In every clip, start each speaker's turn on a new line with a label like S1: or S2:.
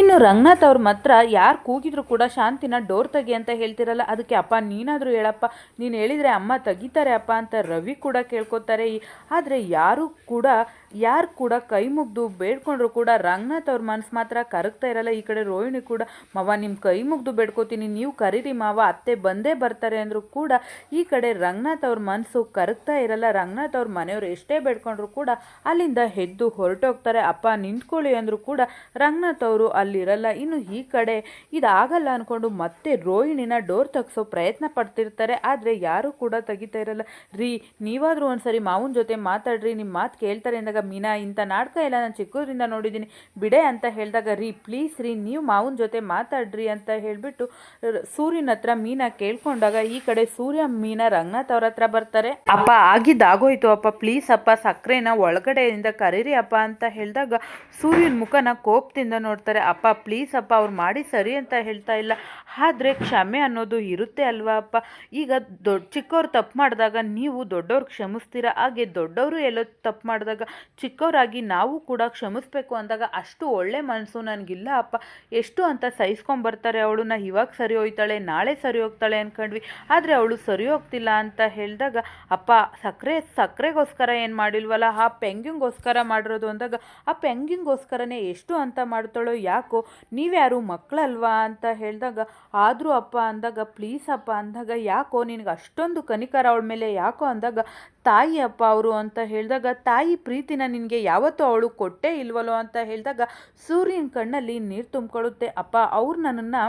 S1: ಇನ್ನು ರಂಗನಾಥ್ ಅವ್ರ ಮಾತ್ರ ಯಾರು ಕೂಗಿದ್ರು ಕೂಡ ಶಾಂತಿನ ಡೋರ್ ತೆಗಿ ಅಂತ ಹೇಳ್ತಿರಲ್ಲ, ಅದಕ್ಕೆ ಅಪ್ಪ ನೀನಾದರೂ ಹೇಳಪ್ಪ, ನೀನು ಹೇಳಿದರೆ ಅಮ್ಮ ತೆಗಿತಾರೆ ಅಪ್ಪ ಅಂತ ರವಿ ಕೂಡ ಕೇಳ್ಕೊತಾರೆ. ಆದರೆ ಯಾರು ಕೂಡ ಯಾರು ಕೂಡ ಕೈ ಮುಗ್ದು ಬೇಡ್ಕೊಂಡ್ರು ಕೂಡ ರಂಗನಾಥ್ ಅವ್ರ ಮನ್ಸು ಮಾತ್ರ ಕರಗ್ತಾ ಇರಲ್ಲ. ಈ ಕಡೆ ರೋಹಿಣಿ ಕೂಡ, ಮಾವ ನಿಮ್ಮ ಕೈ ಮುಗ್ದು ಬೇಡ್ಕೋತೀನಿ, ನೀವು ಕರೀರಿ ಮಾವ, ಅತ್ತೆ ಬಂದೇ ಬರ್ತಾರೆ ಅಂದರೂ ಕೂಡ ಈ ಕಡೆ ರಂಗನಾಥ್ ಅವ್ರ ಮನಸ್ಸು ಕರಗ್ತಾ ಇರಲ್ಲ. ರಂಗನಾಥ್ ಅವ್ರ ಮನೆಯವರು ಎಷ್ಟೇ ಬೇಡ್ಕೊಂಡ್ರು ಕೂಡ ಅಲ್ಲಿಂದ ಎದ್ದು ಹೊರಟೋಗ್ತಾರೆ. ಅಪ್ಪ, ನಿಂತ್ಕೊಳ್ಳಿ ಅಂದರೂ ಕೂಡ ರಂಗನಾಥ್ ಅವರು ಅಲ್ಲಿರಲ್ಲ. ಇನ್ನು ಈ ಕಡೆ ಇದಾಗಲ್ಲ ಅಂದ್ಕೊಂಡು ಮತ್ತೆ ರೋಹಿಣಿನ ಡೋರ್ ತೆಗ್ಸೋ ಪ್ರಯತ್ನ ಪಡ್ತಿರ್ತಾರೆ. ಆದರೆ ಯಾರೂ ಕೂಡ ತೆಗಿತಾ ಇರಲ್ಲ. ರೀ, ನೀವಾದರೂ ಒಂದ್ಸರಿ ಮಾವನ ಜೊತೆ ಮಾತಾಡ್ರಿ ನಿಮ್ಮ ಮಾತು ಕೇಳ್ತಾರೆ ಅಂದಾಗ ಮೀನಾ, ಇಂಥ ನಾಟಕ ಎಲ್ಲ ನಾನು ಚಿಕ್ಕದ್ರಿಂದ ನೋಡಿದ್ದೀನಿ. ಬಿಡೆ ಅಂತ ಹೇಳಿದಾಗ, ರೀ, ಪ್ಲೀಸ್ ರೀ, ನೀವು ಮಾವನ ಜೊತೆ ಮಾತಾಡ್ರಿ ಅಂತ ಹೇಳಿಬಿಟ್ಟು ಸೂರ್ಯನ ಹತ್ರ ಮೀನಾ ಕೇಳ್ಕೊಂಡಾಗ, ಈ ಕಡೆ ಸೂರ್ಯ, ಮೀನಾ, ರಂಗನಾಥ್ ಅವ್ರ ಹತ್ರ ಬರ್ತಾರೆ. ಅಪ್ಪ, ಆಗಿದ್ದಾಗೋಯ್ತು ಅಪ್ಪ, ಪ್ಲೀಸ್ ಅಪ್ಪ, ಸಕ್ಕರೆನ ಒಳಗಡೆಯಿಂದ ಕರೀರಿ ಅಪ್ಪ ಅಂತ ಹೇಳಿದಾಗ, ಸೂರ್ಯನ ಮುಖನ ಕೋಪದಿಂದ ನೋಡ್ತಾರೆ. ಅಪ್ಪ, ಪ್ಲೀಸ್ ಅಪ್ಪ, ಅವ್ರು ಮಾಡಿ ಸರಿ ಅಂತ ಹೇಳ್ತಾ ಇಲ್ಲ. ಆದರೆ ಕ್ಷಮೆ ಅನ್ನೋದು ಇರುತ್ತೆ ಅಲ್ವಾ ಅಪ್ಪ? ಈಗ ದೊಡ್ಡ ಚಿಕ್ಕವ್ರು ತಪ್ಪು ಮಾಡಿದಾಗ, ನೀವು ದೊಡ್ಡವ್ರು ಕ್ಷಮಿಸ್ತೀರಾ? ಹಾಗೆ ದೊಡ್ಡವರು ಎಲ್ಲೋ ತಪ್ಪು ಮಾಡಿದಾಗ ಚಿಕ್ಕವರಾಗಿ ನಾವು ಕೂಡ ಕ್ಷಮಿಸ್ಬೇಕು ಅಂದಾಗ ಅಷ್ಟು ಒಳ್ಳೆ ಮನಸ್ಸು ನನಗಿಲ್ಲ, ಅಪ್ಪ. ಎಷ್ಟು ಅಂತ ಸಹಿಸ್ಕೊಂಬರ್ತಾರೆ ಅವಳನ್ನ ಇವಾಗ ಸರಿ ಹೋಯ್ತಾಳೆ, ನಾಳೆ ಸರಿ ಹೋಗ್ತಾಳೆ ಅಂದ್ಕೊಂಡ್ವಿ ಆದರೆ ಅವಳು ಸರಿ ಹೋಗ್ತಿಲ್ಲ ಅಂತ ಹೇಳಿದಾಗ, ಅಪ್ಪ ಸಕ್ಕರೆ ಸಕ್ಕರೆಗೋಸ್ಕರ ಏನು ಮಾಡಿಲ್ವಲ್ಲ? ಆ ಪೆಂಗಿಂಗೋಸ್ಕರ ಮಾಡಿರೋದು ಅಂದಾಗ, ಆ ಪೆಂಗಿಂಗೋಸ್ಕರನೇ ಎಷ್ಟು ಅಂತ ಮಾಡ್ತಾಳೋ ಯಾಕೋ, ನೀವ್ಯಾರು ಮಕ್ಕಳಲ್ವಾ ಅಂತ ಹೇಳಿದಾಗ, ಆದರೂ ಅಪ್ಪ ಅಂದಾಗ, ಪ್ಲೀಸ್ ಅಪ್ಪ ಅಂದಾಗ, ಯಾಕೋ ನಿನಗೆ ಅಷ್ಟೊಂದು ಕನಿಕರ ಅವಳ ಮೇಲೆ ಯಾಕೋ ಅಂದಾಗ ತಾಯಿ ಅಪ್ಪ ಅವರು ಅಂತ ಹೇಳಿದಾಗ, ತಾಯಿ ಪ್ರೀತಿನ ನಿನಗೆ ಯಾವತ್ತೂ ಅವಳು ಕೊಟ್ಟೇ ಇಲ್ವಲ್ಲೋ? ಅಂತ ಹೇಳಿದಾಗ, ಸೂರ್ಯನ ಕಣ್ಣಲ್ಲಿ ನೀರು ತುಂಬಿಕೊಳ್ಳುತ್ತೆ. ಅಪ್ಪ, ಅವ್ರು ನನ್ನನ್ನು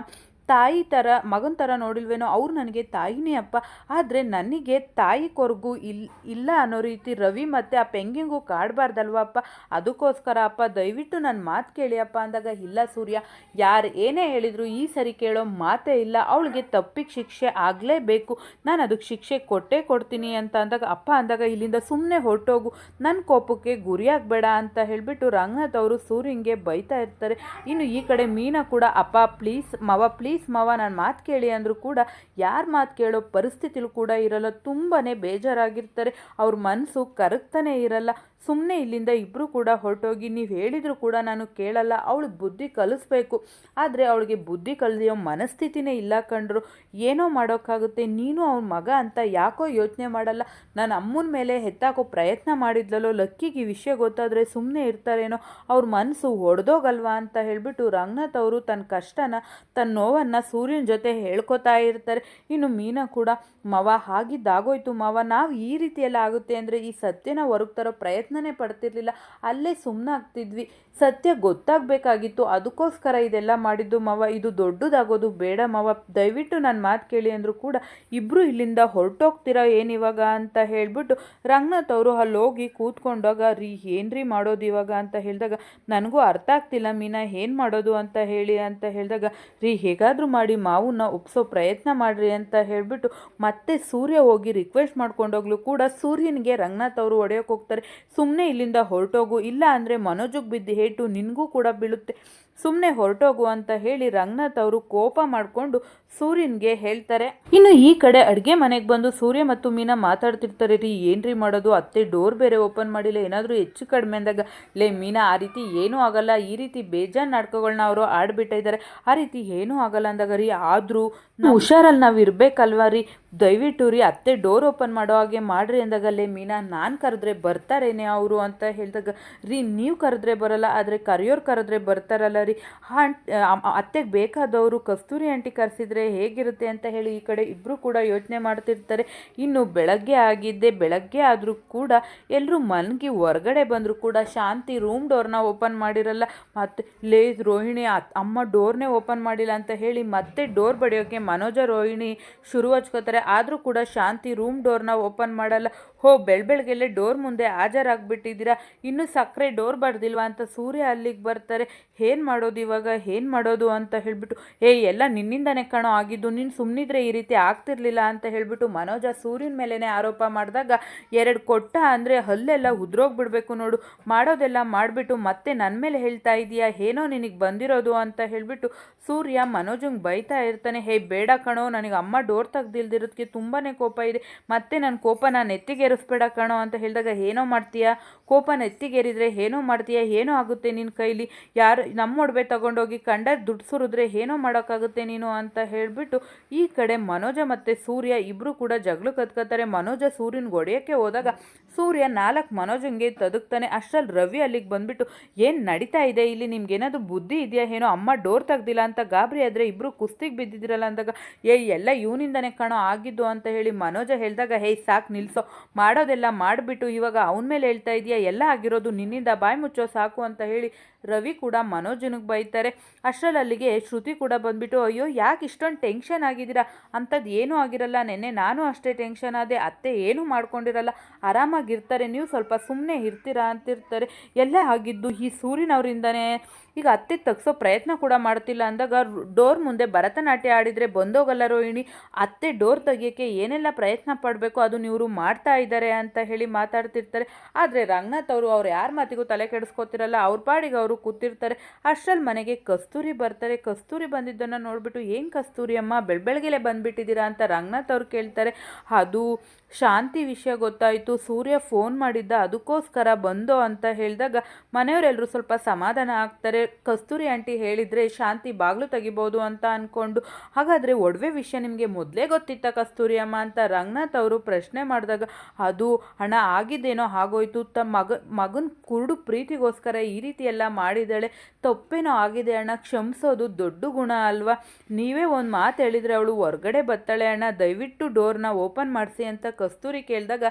S1: ತಾಯಿ ಥರ ಮಗನ ಥರ ನೋಡಿಲ್ವೇನೋ ಅವ್ರು ನನಗೆ ತಾಯಿನೇ ಅಪ್ಪ. ಆದರೆ ನನಗೆ ತಾಯಿ ಕೊರಗು ಇಲ್, ಇಲ್ಲ ಅನ್ನೋ ರೀತಿ ರವಿ ಮತ್ತು ಆ ಪೆಂಗಿಂಗು ಕಾಡಬಾರ್ದಲ್ವ ಅಪ್ಪ? ಅದಕ್ಕೋಸ್ಕರ ಅಪ್ಪ, ದಯವಿಟ್ಟು ನನ್ನ ಮಾತು ಕೇಳಿ ಅಪ್ಪ ಅಂದಾಗ, ಇಲ್ಲ ಸೂರ್ಯ, ಯಾರು ಏನೇ ಹೇಳಿದ್ರು ಈ ಸರಿ ಕೇಳೋ ಮಾತೇ ಇಲ್ಲ. ಅವಳಿಗೆ ತಪ್ಪಿಗೆ ಶಿಕ್ಷೆ ಆಗಲೇಬೇಕು. ನಾನು ಅದಕ್ಕೆ ಶಿಕ್ಷೆ ಕೊಟ್ಟೇ ಕೊಡ್ತೀನಿ ಅಂತ ಅಂದಾಗ, ಅಪ್ಪ ಅಂದಾಗ, ಇಲ್ಲಿಂದ ಸುಮ್ಮನೆ ಹೊರಟೋಗು. ನನ್ನ ಕೋಪಕ್ಕೆ ಗುರಿಯಾಗಬೇಡ ಅಂತ ಹೇಳಿಬಿಟ್ಟು ರಂಗನಾಥ್ ಅವರು ಸೂರ್ಯಂಗೆ ಬೈತಾ ಇರ್ತಾರೆ. ಇನ್ನು ಈ ಕಡೆ ಮೀನಾ ಕೂಡ, ಅಪ್ಪ, ಪ್ಲೀಸ್, ಮವ, ಪ್ಲೀಸ್ ಮಾವ, ನಾನು ಮಾತು ಕೇಳಿ ಅಂದರೂ ಕೂಡ ಯಾರು ಮಾತು ಕೇಳೋ ಪರಿಸ್ಥಿತಿಲೂ ಕೂಡ ಇರಲ್ಲ. ತುಂಬಾ ಬೇಜಾರಾಗಿರ್ತಾರೆ. ಅವ್ರ ಮನಸ್ಸು ಕರಗ್ತಾನೆ ಇರಲ್ಲ. ಸುಮ್ಮನೆ ಇಲ್ಲಿಂದ ಇಬ್ಬರು ಕೂಡ ಹೊರಟೋಗಿ ನೀವು ಹೇಳಿದರೂ ಕೂಡ ನಾನು ಕೇಳಲ್ಲ. ಅವಳಿಗೆ ಬುದ್ಧಿ ಕಲಿಸ್ಬೇಕು. ಆದರೆ ಅವಳಿಗೆ ಬುದ್ಧಿ ಕಲಿಯೋ ಮನಸ್ಥಿತಿನೇ ಇಲ್ಲ ಕಂಡ್ರು ಏನೋ ಮಾಡೋಕ್ಕಾಗುತ್ತೆ. ನೀನು ಅವ್ನ ಮಗ ಅಂತ ಯಾಕೋ ಯೋಚನೆ ಮಾಡಲ್ಲ. ನಾನು ಅಮ್ಮನ ಮೇಲೆ ಹೆತ್ತಾಕೋ ಪ್ರಯತ್ನ ಮಾಡಿದ್ಲಲ್ಲೋ, ಲಕ್ಕಿಗೆ ಈ ವಿಷಯ ಗೊತ್ತಾದರೆ ಸುಮ್ಮನೆ ಇರ್ತಾರೇನೋ. ಅವ್ರ ಮನಸ್ಸು ಒಡೆದೋಗಲ್ವಾ ಅಂತ ಹೇಳಿಬಿಟ್ಟು ರಂಗನಾಥ್ ಅವರು ತನ್ನ ಕಷ್ಟನ ತನ್ನ ನೋವನ್ನು ಸೂರ್ಯನ ಜೊತೆ ಹೇಳ್ಕೊತಾ ಇರ್ತಾರೆ. ಇನ್ನು ಮೀನಾ ಕೂಡ, ಮವ, ಹಾಗಿದ್ದಾಗೋಯ್ತು ಮವ, ನಾವು ಈ ರೀತಿಯೆಲ್ಲ ಆಗುತ್ತೆ ಅಂದರೆ ಈ ಸತ್ಯನ ಹೊರಗೆ ತರೋ ಪ್ರಯತ್ನನೇ ಪಡ್ತಿರ್ಲಿಲ್ಲ. ಅಲ್ಲೇ ಸುಮ್ಮನಾಗ್ತಿದ್ವಿ ಸತ್ಯ ಗೊತ್ತಾಗಬೇಕಾಗಿತ್ತು. ಅದಕ್ಕೋಸ್ಕರ ಇದೆಲ್ಲ ಮಾಡಿದ್ದು ಮವ. ಇದು ದೊಡ್ಡದಾಗೋದು ಬೇಡ ಮವ. ದಯವಿಟ್ಟು ನನ್ನ ಮಾತು ಕೇಳಿ ಅಂದರೂ ಕೂಡ ಇಬ್ಬರು ಇಲ್ಲಿಂದ ಹೊರಟೋಗ್ತೀರಾ ಏನಿವಾಗ ಅಂತ ಹೇಳಿಬಿಟ್ಟು ರಂಗನಾಥ್ ಅವರು ಅಲ್ಲಿ ಹೋಗಿ ಕೂತ್ಕೊಂಡಾಗ, ರೀ, ಏನ್ರಿ ಮಾಡೋದು ಇವಾಗ? ಅಂತ ಹೇಳಿದಾಗ, ನನಗೂ ಅರ್ಥ ಆಗ್ತಿಲ್ಲ ಮೀನಾ, ಏನು ಮಾಡೋದು? ಅಂತ ಹೇಳಿ ಅಂತ ಹೇಳಿದಾಗ, ರೀ, ಹೇಗಾದರೂ ಮಾಡಿ ಮಾವನ್ನ ಒಪ್ಸೋ ಪ್ರಯತ್ನ ಮಾಡಿರಿ ಅಂತ ಹೇಳಿಬಿಟ್ಟು ಮತ್ತೆ ಸೂರ್ಯ ಹೋಗಿ ರಿಕ್ವೆಸ್ಟ್ ಮಾಡ್ಕೊಂಡೋಗ್ಲು ಕೂಡ ಸೂರ್ಯನಿಗೆ ರಂಗನಾಥ್ ಅವರು ಒಡೆಯೋಕೆ ಹೋಗ್ತಾರೆ. ಸುಮ್ಮನೆ ಇಲ್ಲಿಂದ ಹೊರಟೋಗು, ಇಲ್ಲ ಅಂದರೆ ಮನೋಜಗ್ ಬಿದ್ದು ಹೇಟು ನಿನಗೂ ಕೂಡ ಬೀಳುತ್ತೆ. ಸುಮ್ಮನೆ ಹೊರಟೋಗು ಅಂತ ಹೇಳಿ ರಂಗನಾಥ್ ಅವರು ಕೋಪ ಮಾಡಿಕೊಂಡು ಸೂರ್ಯನ್ಗೆ ಹೇಳ್ತಾರೆ. ಇನ್ನು ಈ ಕಡೆ ಅಡುಗೆ ಮನೆಗೆ ಬಂದು ಸೂರ್ಯ ಮತ್ತು ಮೀನಾ ಮಾತಾಡ್ತಿರ್ತಾರೆ ರೀ ಏನ್ರಿ ಮಾಡೋದು? ಅತ್ತೆ ಡೋರ್ ಬೇರೆ ಓಪನ್ ಮಾಡಿಲ್ಲ ಏನಾದರೂ ಹೆಚ್ಚು ಕಡಿಮೆ ಅಂದಾಗ ಲೇ ಮೀನಾ ಆ ರೀತಿ ಏನೂ ಆಗಲ್ಲ ಈ ರೀತಿ ಬೇಜಾನ್ ನಾಟಕಗಳನ್ನ ಅವರು ಆಡ್ಬಿಟ್ಟಿದ್ದಾರೆ ಆ ರೀತಿ ಏನೂ ಆಗಲ್ಲ ಅಂದಾಗ ರೀ ಆದರೂ ಹುಷಾರಲ್ಲಿ ನಾವು ಇರಬೇಕಲ್ವ ರೀ? ದಯವಿಟ್ಟು ರೀ, ಅತ್ತೆ ಡೋರ್ ಓಪನ್ ಮಾಡೋ ಹಾಗೆ ಮಾಡ್ರಿ ಅಂದಾಗ ಲೇ ಮೀನಾ, ನಾನು ಕರೆದ್ರೆ ಬರ್ತಾರೇನೆ ಅವರು? ಅಂತ ಹೇಳಿದಾಗ, ರೀ, ನೀವು ಕರೆದ್ರೆ ಬರಲ್ಲ, ಆದರೆ ಕರೆಯೋರು ಕರೆದ್ರೆ ಬರ್ತಾರಲ್ಲ ರೀ. ಅತ್ತೆಗೆ ಬೇಕಾದವರು ಕಸ್ತೂರಿ ಆಂಟಿ ಕರೆಸಿದ್ರೆ ಹೇಗಿರುತ್ತೆ? ಅಂತ ಹೇಳಿ ಈ ಕಡೆ ಇಬ್ಬರು ಕೂಡ ಯೋಚನೆ ಮಾಡ್ತಿರ್ತಾರೆ. ಇನ್ನು ಬೆಳಗ್ಗೆ ಆಗಿದ್ದೆ, ಬೆಳಗ್ಗೆ ಆದರೂ ಕೂಡ ಎಲ್ಲರೂ ಮನ್ಗೆ ಹೊರಗಡೆ ಬಂದರೂ ಕೂಡ ಶಾಂತಿ ರೂಮ್ ಡೋರ್ನ ಓಪನ್ ಮಾಡಿರಲ್ಲ. ಮತ್ತು, ಲೇ, ರೋಹಿಣಿ ಅಮ್ಮ ಡೋರ್ನೇ ಓಪನ್ ಮಾಡಿಲ್ಲ ಅಂತ ಹೇಳಿ ಮತ್ತೆ ಡೋರ್ ಬಡಿಯೋಕ್ಕೆ ಮನೋಜ ರೋಹಿಣಿ ಶುರು ಹಚ್ಕೋತಾರೆ. ಆದರೂ ಕೂಡ ಶಾಂತಿ ರೂಮ್ ಡೋರ್ನ ಓಪನ್ ಮಾಡಲ್ಲ. ಹೋ ಬೆಳಬೆಳಗ್ಗೆಲ್ಲೇ ಡೋರ್ ಮುಂದೆ ಹಾಜರಾಗ್ಬಿಟ್ಟಿದ್ದೀರಾ? ಇನ್ನೂ ಸಕ್ಕರೆ ಡೋರ್ ಬರ್ದಿಲ್ವಾ ಅಂತ ಸೂರ್ಯ ಅಲ್ಲಿಗೆ ಬರ್ತಾರೆ. ಏನು ಮಾಡೋದು ಇವಾಗ? ಏನು ಮಾಡೋದು ಅಂತ ಹೇಳಿಬಿಟ್ಟು, ಏ, ಎಲ್ಲ ನಿನ್ನಿಂದನೇ ಕಣೋ, ಆಗಿದ್ದು ನೀನು ಸುಮ್ಮನಿದ್ರೆ ಈ ರೀತಿ ಆಗ್ತಿರ್ಲಿಲ್ಲ ಅಂತ ಹೇಳಿಬಿಟ್ಟು ಮನೋಜ ಸೂರ್ಯನ ಮೇಲೇ ಆರೋಪ ಮಾಡಿದಾಗ, ಎರಡು ಕೊಟ್ಟ ಅಂದರೆ ಹಲ್ಲೆಲ್ಲ ಉದ್ರೋಗ್ಬಿಡ್ಬೇಕು ನೋಡು. ಮಾಡೋದೆಲ್ಲ ಮಾಡಿಬಿಟ್ಟು ಮತ್ತೆ ನನ್ನ ಮೇಲೆ ಹೇಳ್ತಾ ಇದೀಯಾ? ಏನೋ ನಿನಗೆ ಬಂದಿರೋದು ಅಂತ ಹೇಳಿಬಿಟ್ಟು ಸೂರ್ಯ ಮನೋಜಂಗೆ ಬೈತಾ ಇರ್ತಾನೆ. ಹೇ, ಬೇಡ ಕಣೋ, ನನಗೆ ಅಮ್ಮ ಡೋರ್ ತೆಗ್ದಿಲ್ದಿರೋದಕ್ಕೆ ತುಂಬಾ ಕೋಪ ಇದೆ. ಮತ್ತೆ ನನ್ನ ನಾನು ಎತ್ತಿಗೇರಿಸ್ಬೇಡ ಕಣೋ ಅಂತ ಹೇಳಿದಾಗ ಏನೋ ಮಾಡ್ತೀಯಾ? ಕೋಪ ನೆತ್ತಿಗೇರಿದ್ರೆ ಏನೋ ಮಾಡ್ತೀಯಾ? ಏನೋ ಆಗುತ್ತೆ ನಿನ್ನ ಕೈಲಿ? ಯಾರು ನಮ್ಮ ಒಡವೆ ತಗೊಂಡೋಗಿ ಕಂಡ ದುಡ್ಡು ಸುರಿದ್ರೆ ಏನೋ ಮಾಡೋಕ್ಕಾಗುತ್ತೆ ನೀನು ಅಂತ ಹೇಳಿಬಿಟ್ಟು ಈ ಕಡೆ ಮನೋಜ ಮತ್ತು ಸೂರ್ಯ ಇಬ್ಬರು ಕೂಡ ಜಗಳು ಕತ್ಕೋತಾರೆ ಮನೋಜ ಸೂರ್ಯನ ಗೊಡೆಯೋಕ್ಕೆ ಹೋದಾಗ ಸೂರ್ಯ ನಾಲ್ಕು ಮನೋಜಂಗೆ ತದುಕ್ತಾನೆ. ಅಷ್ಟರಲ್ಲಿ ರವಿ ಅಲ್ಲಿಗೆ ಬಂದುಬಿಟ್ಟು, ಏನು ನಡೀತಾ ಇದೆ ಇಲ್ಲಿ? ನಿಮ್ಗೆ ಏನಾದರೂ ಬುದ್ಧಿ ಇದೆಯಾ ಏನೋ? ಅಮ್ಮ ಡೋರ್ ತೆಗ್ದಿಲ್ಲ ಅಂತ ಗಾಬರಿ ಆದರೆ ಇಬ್ಬರು ಕುಸ್ತಿಗೆ ಬಿದ್ದಿದ್ದೀರಲ್ಲ ಅಂದಾಗ ಏ ಎಲ್ಲ ಇವನಿಂದನೇ ಕಾಣೋ. ಆಗಿದ್ದು ಅಂತ ಹೇಳಿ ಮನೋಜ ಹೇಳಿದಾಗ, ಹೇ, ಸಾಕು ನಿಲ್ಲಿಸೋ ಮಾಡೋದೆಲ್ಲ ಮಾಡಿಬಿಟ್ಟು ಇವಾಗ ಅವನ ಮೇಲೆ ಹೇಳ್ತಾ ಇದೆಯಾ? ಎಲ್ಲ ಆಗಿರೋದು ನಿನ್ನಿಂದ ಬಾಯಿ ಮುಚ್ಚೋ ಸಾಕು ಅಂತ ಹೇಳಿ ರವಿ ಕೂಡ ಮನೋಜನಿಗೆ ಬೈತಾರೆ. ಅಷ್ಟರಲ್ಲಿ ಅಲ್ಲಿಗೆ ಶ್ರುತಿ ಕೂಡ ಬಂದ್ಬಿಟ್ಟು, ಅಯ್ಯೋ, ಯಾಕೆ ಇಷ್ಟೊಂದು ಟೆನ್ಷನ್ ಆಗಿದ್ದೀರಾ? ಅಂಥದ್ದು ಏನೂ ಆಗಿರಲ್ಲ. ನೆನ್ನೆ ನಾನು ಅಷ್ಟೇ ಟೆನ್ಷನ್ ಆದೆ. ಅತ್ತೆ ಏನೂ ಮಾಡ್ಕೊಂಡಿರಲ್ಲ. ಆರಾಮಾಗಿರ್ತಾರೆ. ನೀವು ಸ್ವಲ್ಪ ಸುಮ್ಮನೆ ಇರ್ತೀರಾ? ಅಂತಿರ್ತಾರೆ. ಎಲ್ಲ ಆಗಿದ್ದು ಈ ಸೂರ್ಯನವರಿಂದನೇ ಈಗ ಅತ್ತೆ ತಗ್ಸೋ ಪ್ರಯತ್ನ ಕೂಡ ಮಾಡ್ತಿಲ್ಲ. ಅಂದಾಗ ಡೋರ್ ಮುಂದೆ ಭರತನಾಟ್ಯ ಆಡಿದರೆ ಬಂದೋಗಲ್ಲ ರೋಹಿಣಿ. ಅತ್ತೆ ಡೋರ್ ತೆಗಿಯೋಕ್ಕೆ ಏನೆಲ್ಲ ಪ್ರಯತ್ನ ಪಡಬೇಕು, ಅದನ್ನ ಇವರು ಮಾಡ್ತಾ ಇದ್ದಾರೆ ಅಂತ ಹೇಳಿ ಮಾತಾಡ್ತಿರ್ತಾರೆ. ಆದರೆ ರಂಗನಾಥ್ ಅವರು, ಅವ್ರು ಯಾರ ಮಾತಿಗೂ ತಲೆ ಕೆಡಿಸ್ಕೊತಿರಲ್ಲ, ಅವ್ರ ಪಾಡಿಗೆ ಅವರು ಕೂತಿರ್ತಾರೆ. ಅಷ್ಟರಲ್ಲಿ ಮನೆಗೆ ಕಸ್ತೂರಿ ಬರ್ತಾರೆ. ಕಸ್ತೂರಿ ಬಂದಿದ್ದನ್ನು ನೋಡಿಬಿಟ್ಟು, ಏನು ಕಸ್ತೂರಿ ಅಮ್ಮ ಬೆಳಬೆಳಗ್ಗೆಲೆ ಬಂದುಬಿಟ್ಟಿದ್ದೀರಾ? ಅಂತ ರಂಗನಾಥ್ ಅವ್ರು ಕೇಳ್ತಾರೆ. ಅದು ಶಾಂತಿ ವಿಷಯ ಗೊತ್ತಾಯಿತು. ಸೂರ್ಯ ಫೋನ್ ಮಾಡಿದ್ದ, ಅದಕ್ಕೋಸ್ಕರ ಬಂದೋ ಅಂತ ಹೇಳಿದಾಗ ಮನೆಯವರೆಲ್ಲರೂ ಸ್ವಲ್ಪ ಸಮಾಧಾನ ಆಗ್ತಾರೆ. ಕಸ್ತೂರಿ ಆಂಟಿ ಹೇಳಿದರೆ, ಶಾಂತಿ ಬಾಗಿಲು ತೆಗಿಬೋದು ಅಂತ ಅಂದ್ಕೊಂಡು ಹಾಗಾದರೆ ಒಡವೆ ವಿಷಯ ನಿಮಗೆ ಮೊದಲೇ ಗೊತ್ತಿತ್ತ ಕಸ್ತೂರಿ ಅಮ್ಮ ಅಂತ ರಂಗನಾಥ್ ಅವರು ಪ್ರಶ್ನೆ ಮಾಡಿದಾಗ, ಅದು ಹಣ ಆಗಿದ್ದೇನೋ ಆಗೋಯ್ತು ತಮ್ಮ ಮಗ, ಮಗನ ಕುರುಡು ಪ್ರೀತಿಗೋಸ್ಕರ ಈ ರೀತಿ ಎಲ್ಲ ಮಾಡಿದ್ದಾಳೆ. ತಪ್ಪೇನೋ ಆಗಿದೆ ಅಣ್ಣ. ಕ್ಷಮಿಸೋದು ದೊಡ್ಡ ಗುಣ ಅಲ್ವಾ? ನೀವೇ ಒಂದು ಮಾತು ಹೇಳಿದರೆ ಅವಳು ಹೊರಗಡೆ ಬತ್ತಾಳೆ. ಅಣ್ಣ, ದಯವಿಟ್ಟು ಡೋರ್ನ ಓಪನ್ ಮಾಡಿಸಿ ಅಂತ ಕಸ್ತೂರಿ ಕೇಳಿದಾಗ,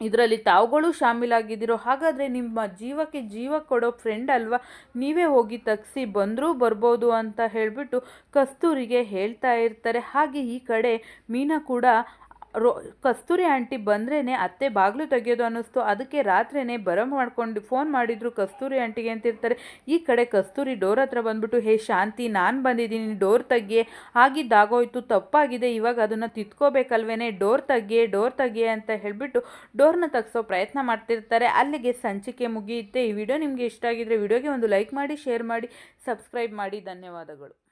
S1: ಇದರಲ್ಲಿ ತಾವುಗಳು ಶಾಮೀಲಾಗಿದ್ದೀರೋ, ಹಾಗಾದರೆ ನಿಮ್ಮ ಜೀವಕ್ಕೆ ಜೀವ ಕೊಡೋ ಫ್ರೆಂಡ್ ಅಲ್ವಾ? ನೀವೇ ಹೋಗಿ ತಗ್ಸಿ, ಬಂದರೂ ಬರ್ಬೋದು ಅಂತ ಹೇಳಿಬಿಟ್ಟು ಕಸ್ತೂರಿಗೆ ಹೇಳ್ತಾ ಇರ್ತಾರೆ. ಹಾಗೆ ಈ ಕಡೆ ಮೀನಾ ಕೂಡ ರೋ, ಕಸ್ತೂರಿ ಆಂಟಿ ಬಂದ್ರೇ ಅತ್ತೆ ಬಾಗಿಲು ತೆಗೆಯೋದು ಅನ್ನಿಸ್ತು. ಅದಕ್ಕೆ ರಾತ್ರಿನೇ ಬರ ಮಾಡ್ಕೊಂಡು ಫೋನ್ ಮಾಡಿದ್ರು ಕಸ್ತೂರಿ ಆಂಟಿಗೆ ಅಂತಿರ್ತಾರೆ, ಈ ಕಡೆ ಕಸ್ತೂರಿ ಡೋರ್ ಹತ್ರ ಬಂದ್ಬಿಟ್ಟು, ಹೇ ಶಾಂತಿ, ನಾನು ಬಂದಿದ್ದೀನಿ, ಡೋರ್ ತಗ್ಗೆ ಆಗಿದ್ದಾಗೋಯ್ತು ತಪ್ಪಾಗಿದೆ, ಇವಾಗ ಅದನ್ನು ತಿತ್ಕೋಬೇಕಲ್ವೇನೆ, ಡೋರ್ ತಗ್ಗೆ ಡೋರ್ ತಗ್ಗೆ ಅಂತ ಹೇಳಿಬಿಟ್ಟು ಡೋರ್ನ ತಗ್ಸೋ ಪ್ರಯತ್ನ ಮಾಡ್ತಿರ್ತಾರೆ. ಅಲ್ಲಿಗೆ ಸಂಚಿಕೆ ಮುಗಿಯುತ್ತೆ. ಈ ವಿಡಿಯೋ ನಿಮಗೆ ಇಷ್ಟ ಆಗಿದ್ರೆ ವಿಡಿಯೋಗೆ ಒಂದು ಲೈಕ್ ಮಾಡಿ, ಶೇರ್ ಮಾಡಿ, ಸಬ್ಸ್ಕ್ರೈಬ್ ಮಾಡಿ. ಧನ್ಯವಾದಗಳು.